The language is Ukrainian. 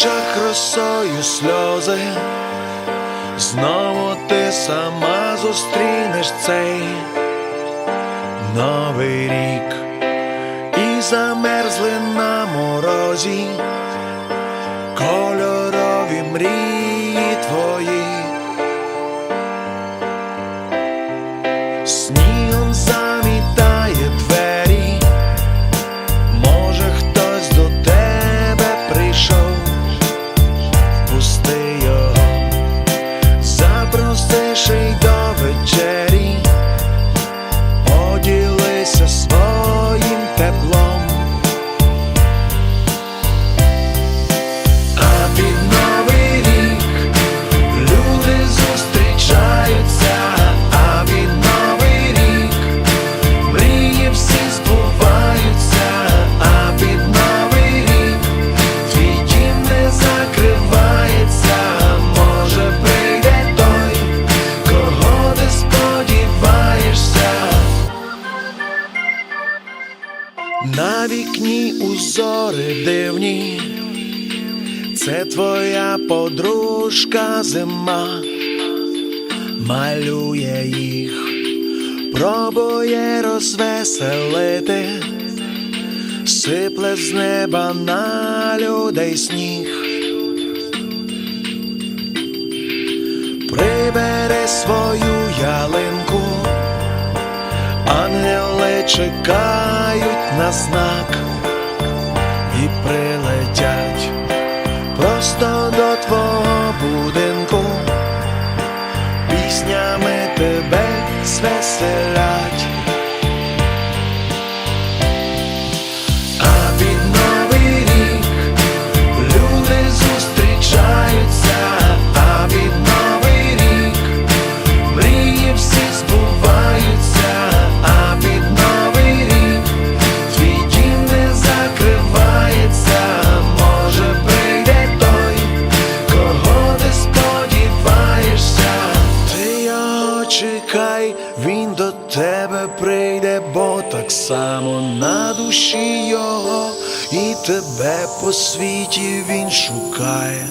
очах росою сльози, знову ти сама зустрінеш цей новий рік і замерзли на морозі кольорові мрії твої. На вікні узори дивні. Це твоя подружка зима, малює їх, пробує розвеселити, сипле з неба на людей сніг. Прибери свою ялинку, чекають на знак і прилетять. Просто до твого будинку, прийде, бо так само на душі його, і тебе по світі він шукає.